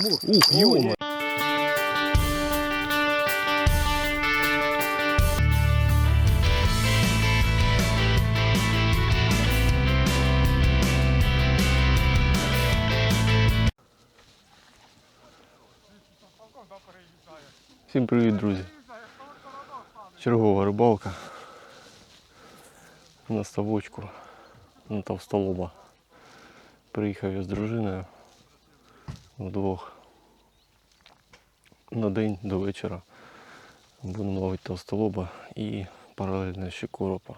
Амур. Ух, йома. Всім привіт, друзі. Чергова рибалка. На ставочку на товстолоба. Приїхав я з дружиною Вдвох на день до вечора. Будемо ловити товстолоба і паралельно ще коропа.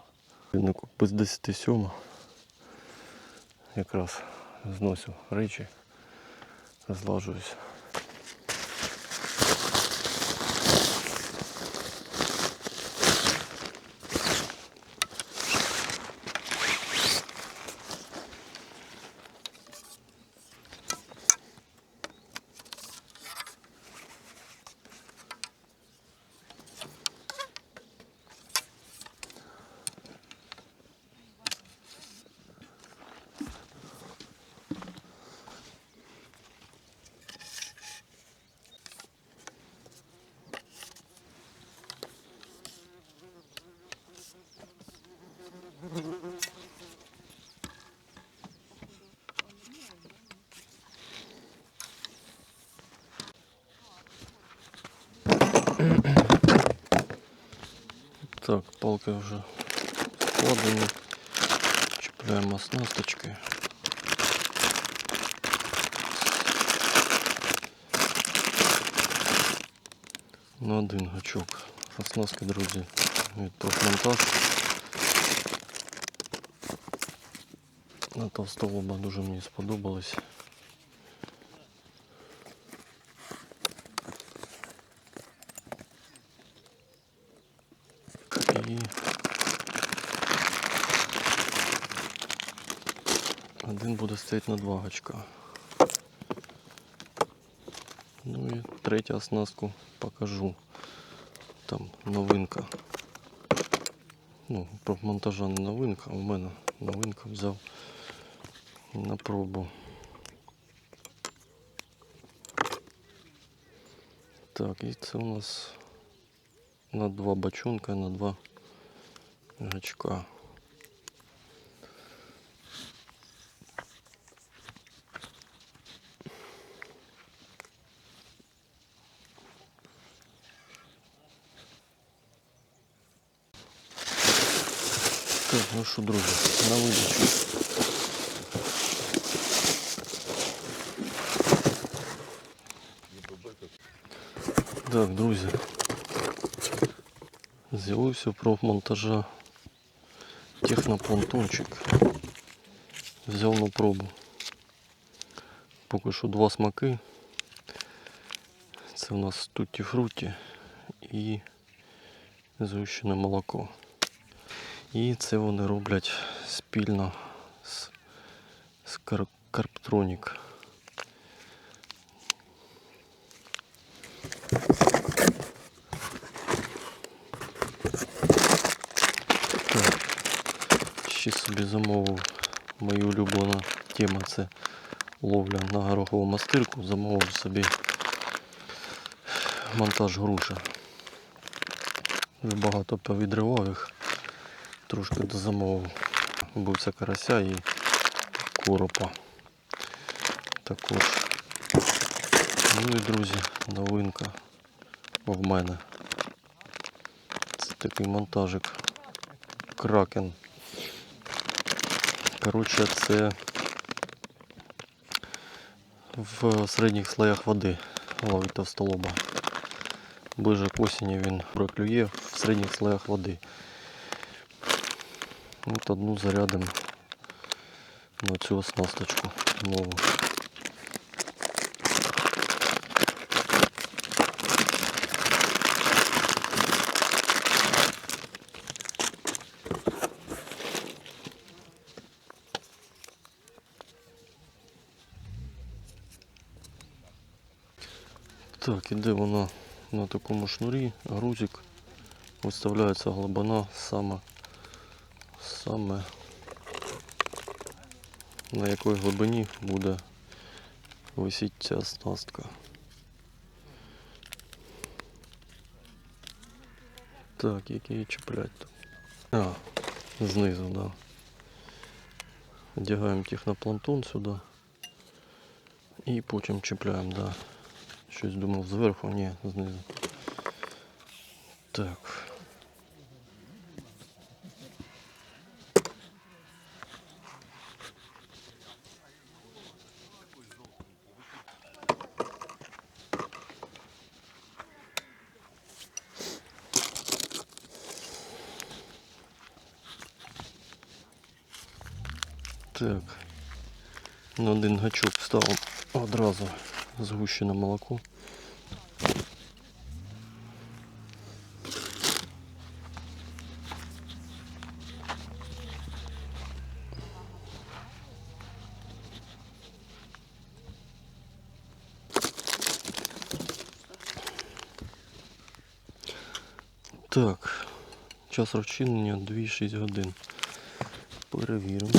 Без 10 сьома. Якраз зносю речі, злажуюсь. Так, палки вже складені. Чіпляємо оснасточки. На один гачок. Оснастки, друзі, від профмонтаж. На товстолоба дуже мені сподобались. Буде стояти на два гачка. Ну і третю оснастку покажу. Там новинка. Ну, про монтажа не новинка, а у мене новинка взяв на пробу. Так, і це у нас на два бочонка, на два гачка. ну що, друзі, на видачу. Так, друзі. З'явився про монтажа технопонтончик. Взяв на пробу. Поки що два смаки. Це у нас тутті фруті і згущене молоко. І це вони роблять спільно з, з Карптронік. Ще собі замовив мою улюблена тема це ловля на горохову мастирку. Замовив собі монтаж груша. Вже багато повідривав їх, трошки дозамовив. Бивця карася і коропа. Також. Ну і друзі, новинка в мене. Це такий монтажик. Кракен. Коротше, це в середніх слоях води ловить товстолоба. Ближе к осені він проклює в середніх слоях води. От одну зарядимо на цю оснасточку нову. Так, іде вона на такому шнурі, грузик. Виставляється глибина саме, саме на якій глибині буде висить ця оснастка. Так, як її чіплять тут? А, знизу, да. Одягаємо техноплантон сюди. І потім чіпляємо, да. Щось думав зверху, ні, знизу. Так. Так. На один гачок ставимо одразу згущене молоко. Так, час розчинення 2,6 годин. Перевіримо.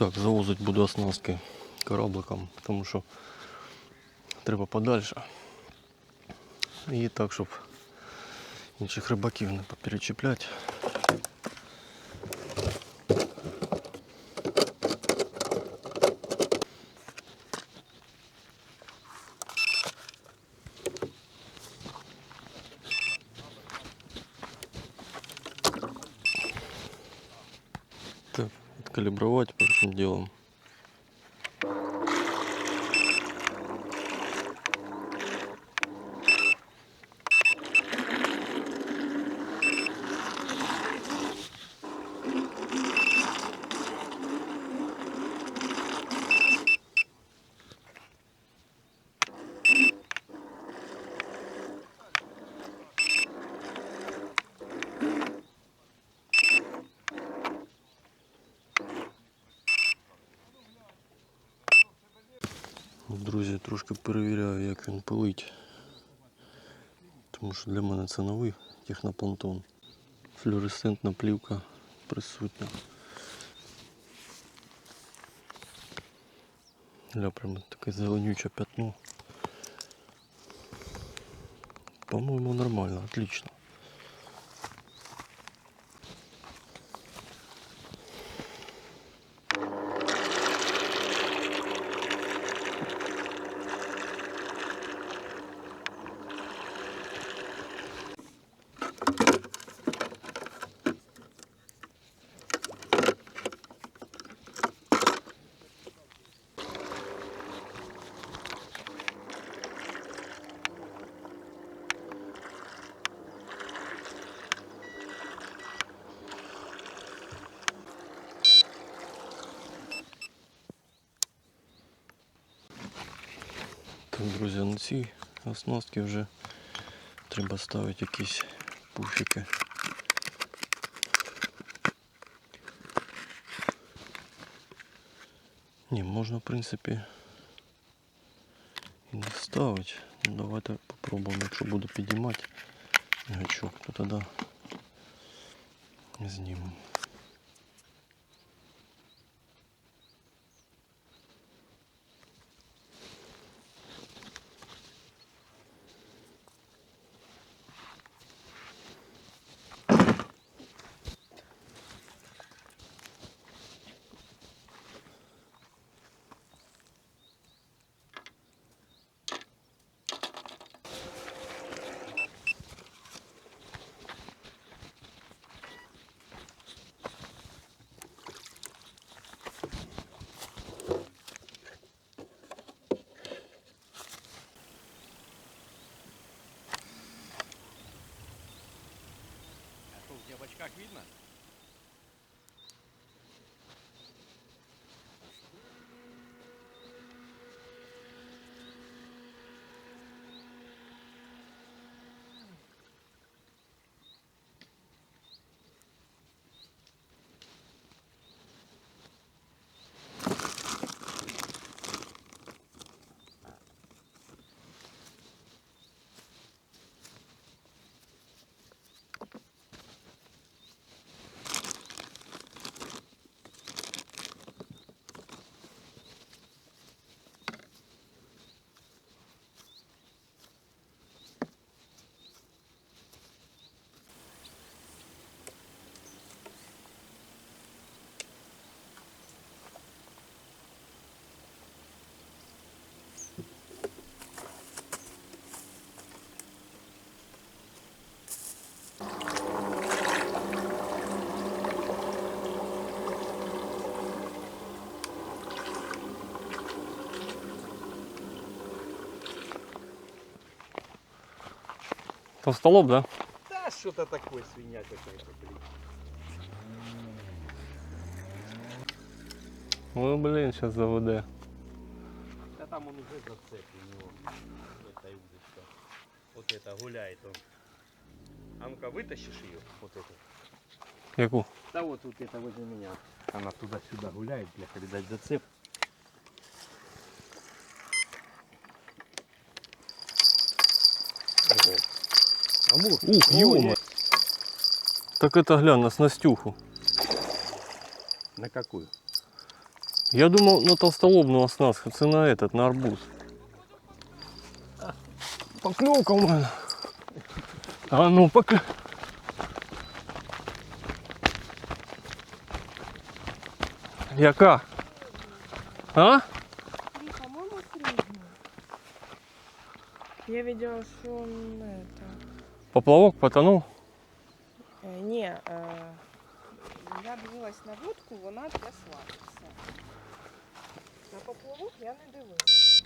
Так, завозить буду оснастки корабликом, тому що треба подальше. І так, щоб інших рибаків не поперечіпляти. Так, откалибровать первым Делом. Друзі, трошки перевіряю, як він пилить. Тому що для мене це новий техноплантон. Флюоресцентна плівка присутня. Ля, прямо таке зеленюче пятно. По-моєму, нормально, отлично. цій оснастці вже треба ставити якісь пуфіки. Ні, можна, в принципі, і не ставити. Ну, давайте попробуємо, якщо буду підіймати гачок, то тоді знімемо. Как видно? Толстолоб, да? Да, что-то такое, свинья какая-то, блин. Ну, блин, сейчас заведе. Да там он уже зацеп у него. Эта удочка. Вот это гуляет он. А ну-ка, вытащишь ее? Вот эту. Яку? Да вот тут это возле меня. Она туда-сюда гуляет, для передать зацеп. Амур. Ух, ёма. Так это глянь, на снастюху. На какую? Я думал на толстолобну оснастку, це на этот, на арбуз. Поклевка у мене. А ну пока. Яка? А? По-моему. Я видела, что он это... Поплавок потонув? э, не, э, я дивилась на водку, вона тряслася. На поплавок я не дивилась.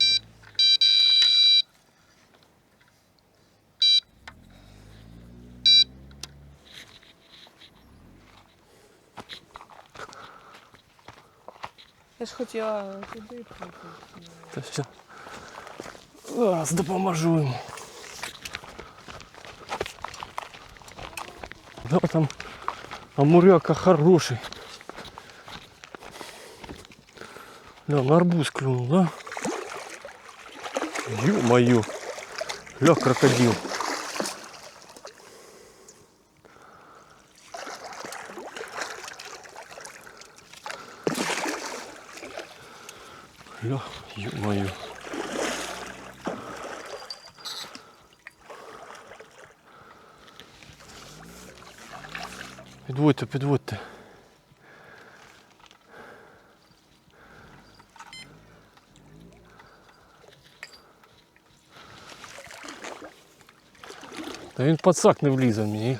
Я ж хотіла туди прийти. Та все. Зараз допоможу йому. Да, там амуряка хороший. Ля, на арбуз клюнул, да? Ё-моё. Ля, крокодил. Ля, ё-моё. Підводьте, підводьте. Та він пацак не влізе в мені.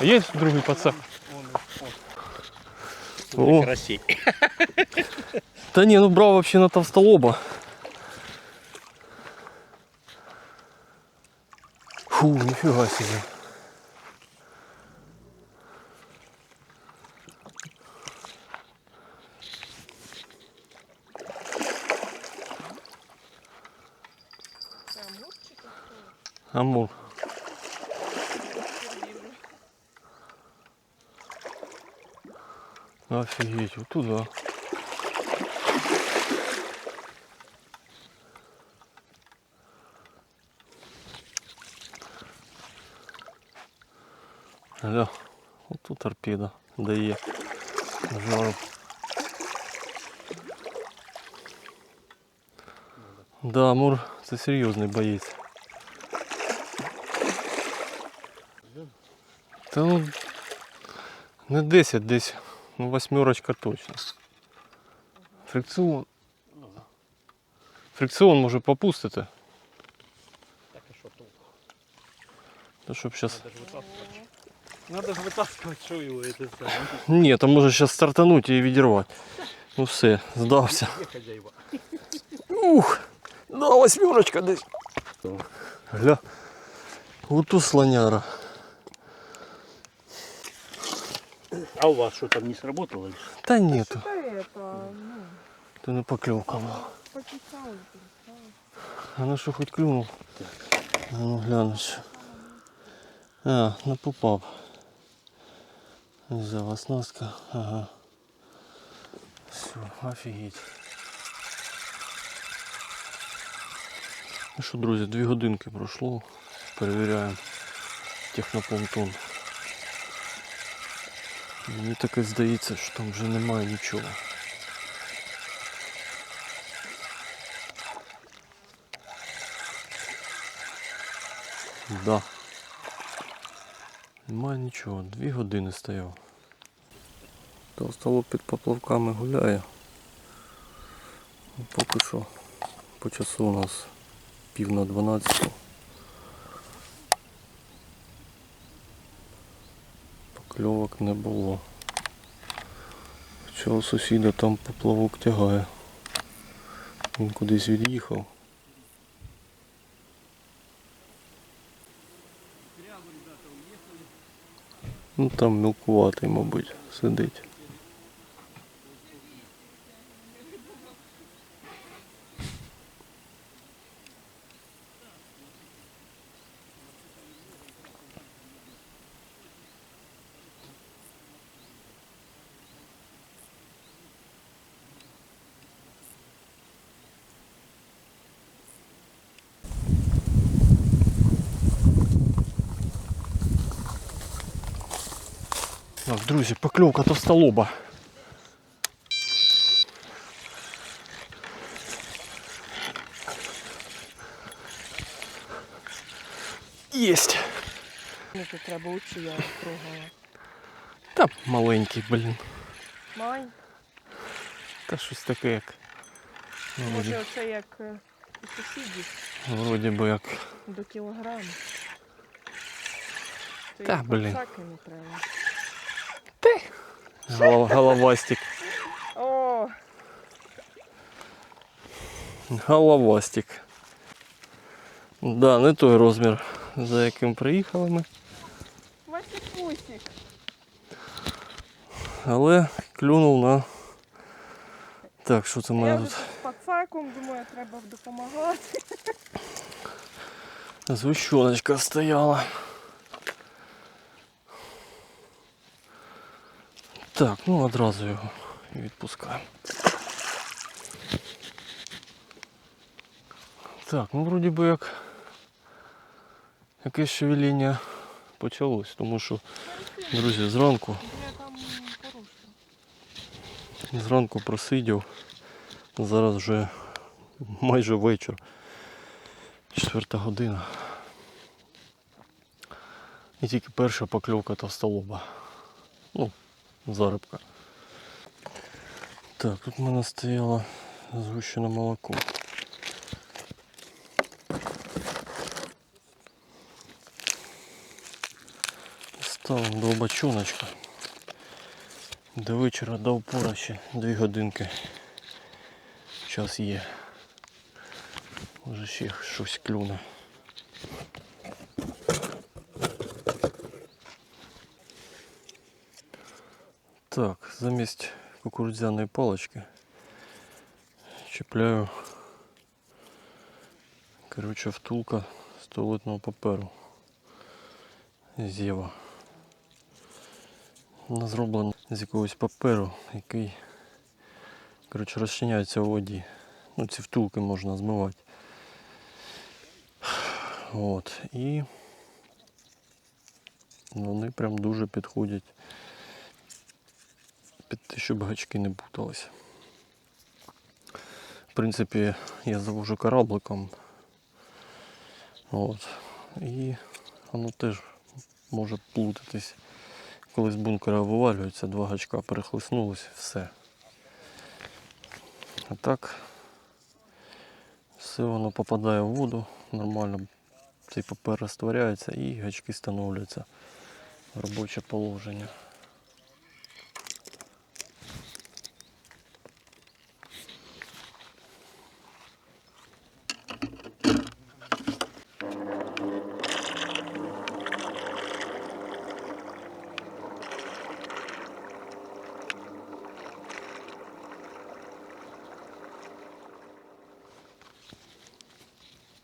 А Є другий пацак? О. Карасей. Та ні, ну брав вообще на товстолоба. Фу, ніфіга себе. Амур. Офигеть, вот туда. Аля, вот тут торпеда дає жару. Да, Амур це серйозний боєць. Та ну не 10, десь ну, восьмерочка точно. Фрикціон. Фрикціон може попустити. Так и что толку? Та щоб зараз. Надо же вытаскивать. Надо же вытаскивать, что его это самое. Ні, там може зараз стартануть і відірвати. Ну все, здався. Где хозяева? Ух! Да, восьмерочка десь. Гля. Вот тут слоняра. А у вас что там не сработало? лишь? Та нету. Та это, ну, То не поклевка покисали, перестали. А ну що хоч клюнув? А ну гляну що. А, на попав. Взяв оснастка. Ага. Все, офігеть. Ну що, друзі, дві годинки пройшло. Перевіряємо технопонтон. Мені таке здається, що там вже немає нічого. Да. Немає нічого, дві години стояв. Толстолоб під поплавками гуляє. Ну, Поки що по часу у нас пів на 12. покльовок не було. Чого сусіда там поплавок тягає? Він кудись від'їхав. Ну там мілкуватий, мабуть, сидить. Так, друзі, покльовка товстолоба. Єсть. Мені тут треба лучше я трогала. Та маленький, блін. Май, Та щось таке як. Ну, може оце як е, у сусідів вроді би як. до кілограму. Та, блін. не треба. Голов, головастик. О, Головастик. Да, не той розмір, за яким приїхали ми. Вася Пусік. Але клюнув на. Так, що це вже тут? пацаком, думаю, треба допомагати. Звущеночка стояла. Так, ну одразу його і відпускаємо. Так, ну вроді би як якесь шевеління почалось, тому що, друзі, зранку, зранку просидів, зараз вже майже вечір. Четверта година. І тільки перша покльовка товстолоба. Ну, зарибка. Так, тут в мене стояло згущене молоко. Ставимо до бочоночка. До вечора до опора ще 2 годинки. Час є. Може ще щось клюне. Так, замість кукурудзяної палички чіпляю коротше втулка з туалетного паперу. Зєва. Вона зроблена з якогось паперу, який коротше, розчиняється у воді. Ну, ці втулки можна змивати. От. І вони прям дуже підходять під те, щоб гачки не путалися. В принципі, я завожу корабликом. От. І воно теж може плутатись. Коли з бункера вивалюється, два гачка перехлиснулись, все. А так все воно попадає в воду, нормально цей папер розтворяється і гачки становляться в робоче положення.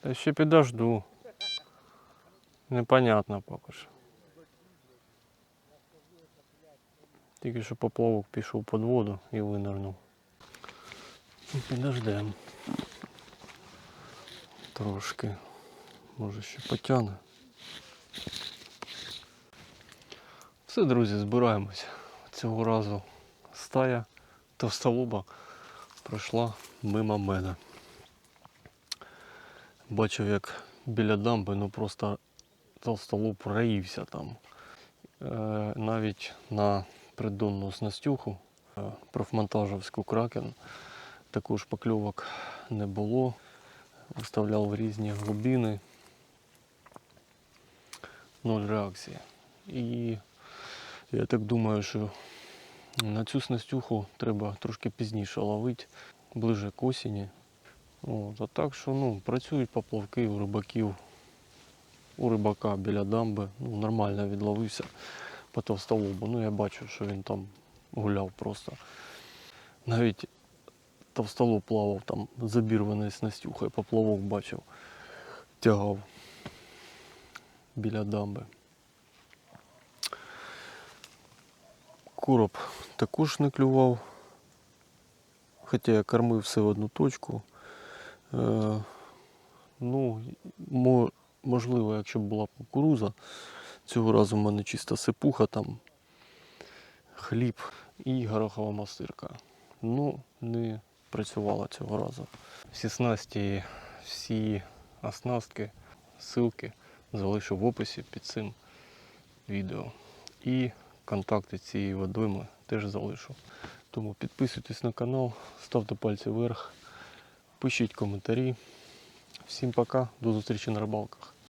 Та ще підожду. Непонятно поки що. Тільки що поплавок пішов під воду і винирнув. Ну, Підождемо. Трошки. Може ще потягне. Все, друзі, збираємось. Цього разу стая товстолоба пройшла мимо мене. Бачив, як біля дамби, ну просто толстолоб раївся там. Е, навіть на придонну снастюху е, профмонтажівську кракен також покльовок не було. Виставляв в різні глибини. Ноль реакції. І я так думаю, що на цю снастюху треба трошки пізніше ловити, ближе к осені. От, а так що ну, працюють поплавки у рибаків, у рибака біля дамби. Ну, нормально відловився. по товстолобу. Ну я бачу, що він там гуляв просто. Навіть товстолоб плавав там з обірваною поплавок бачив, тягав біля дамби. Короб також не клював. Хоча я кормив все в одну точку. Е, ну, можливо, якщо б була кукуруза, цього разу в мене чиста сипуха, там хліб і горохова мастирка. Ну, не працювала цього разу. Всі снасті, всі оснастки, ссылки залишу в описі під цим відео. І контакти цієї водойми теж залишу. Тому підписуйтесь на канал, ставте пальці вверх, пишіть коментарі. Всім пока, до зустрічі на рибалках.